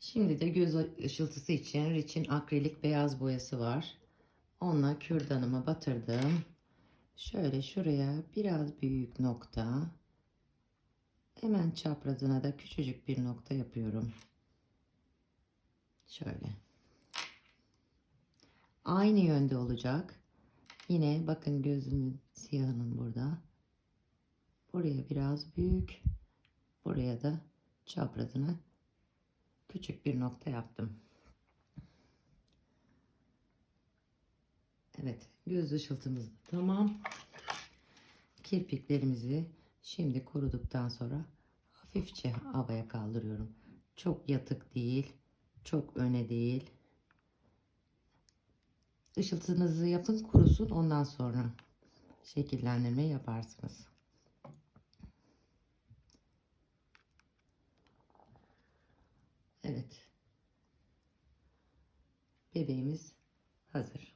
Şimdi de göz ışıltısı için Rich'in akrilik beyaz boyası var. Onunla kürdanımı batırdım. Şöyle şuraya biraz büyük nokta. Hemen çaprazına da küçücük bir nokta yapıyorum. Şöyle. Aynı yönde olacak. Yine bakın gözümün siyahının burada. Buraya biraz büyük. Buraya da çaprazına küçük bir nokta yaptım. Evet, göz ışıltımız tamam. Kirpiklerimizi şimdi kuruduktan sonra hafifçe havaya kaldırıyorum. Çok yatık değil, çok öne değil. Işıltınızı yapın, kurusun. Ondan sonra şekillendirme yaparsınız. Evet. Bebeğimiz hazır.